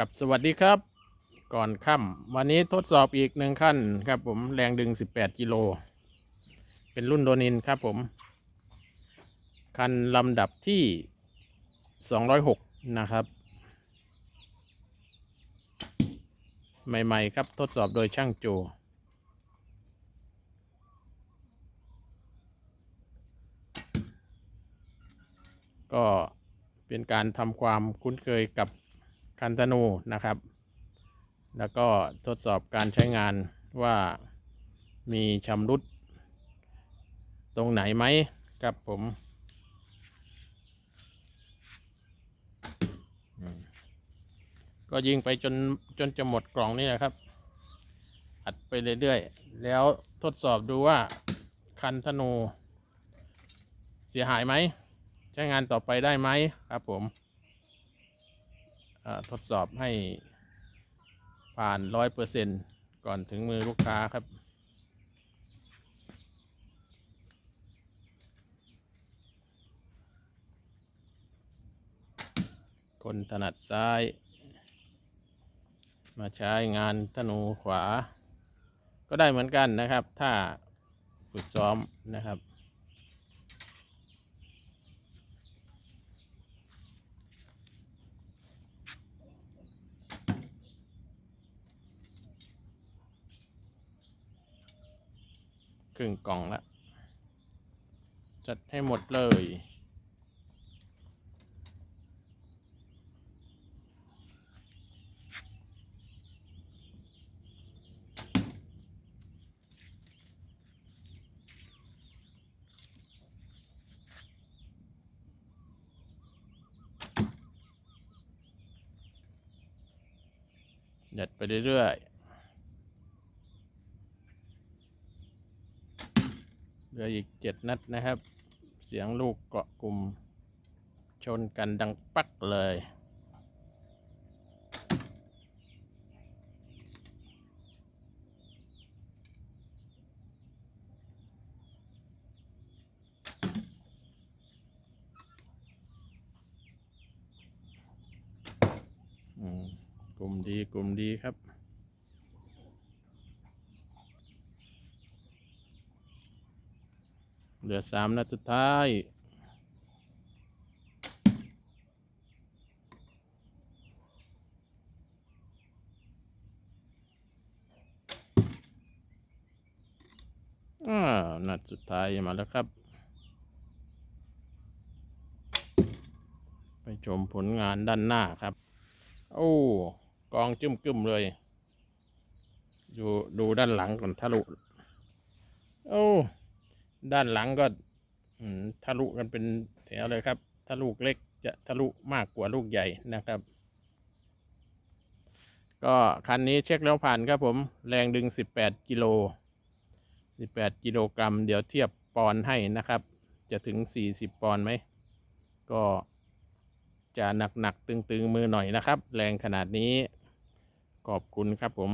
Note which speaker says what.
Speaker 1: กับสวัสดีครับ ก่อนค่ำวันนี้ทดสอบอีกหนึ่งขั้นครับผมแรงดึง 18 กิโล เป็นรุ่นโดนินครับผม คันลำดับที่ 206 นะครับ ใหม่ ๆ ครับทดสอบโดยช่างโจ ก็เป็นการทำความคุ้นเคยกับ คันธนูนะครับ แล้วก็ทดสอบการใช้งานว่ามีชำรุด ตรงไหนไหมครับผมก็ยิงไปจนจนจะหมดกล่องนี่แหละครับ อัดไปเรื่อยๆ แล้วทดสอบดูว่าคันธนู เสียหายไหม ใช้งานต่อไปได้ไหมครับผม ทดสอบให้ผ่านร้อยเปอร์เซ็นก่อนถึงมือลูกค้าครับ คนถนัดซ้าย มาใช้งานธนูขวา ก็ได้เหมือนกันนะครับ ถ้าฝึกซ้อมนะครับ ครึ่งกล่องละจัดให้หมดเลยยัดไปเรื่อยๆ เหลืออีกเจ็ดนัดนะครับ เสียงลูกเกาะกลุ่ม ชนกันดังปักเลย กลุ่มดีกลุ่มดีครับ เหลือสามนัดสุดท้าย อ่า นัดสุดท้ายมาแล้วครับ ไปชมผลงานด้านหน้าครับ โอ้ กองจึ้มกึ้มเลย ดูดูด้านหลังก่อนทะลุ โอ้ ด้านหลังก็ทะลุกันเป็นแถวเลยครับ ถ้าลูกเล็กจะทะลุมากกว่าลูกใหญ่นะครับ ก็คันนี้เช็คแล้วผ่านครับผม แรงดึง 18 กิโล 18 กิโลกรัม เดี๋ยวเทียบปอนให้นะครับ จะถึง 40 ปอนไหม ก็จะหนักๆตึงๆมือหน่อยนะครับ แรงขนาดนี้ ขอบคุณครับผม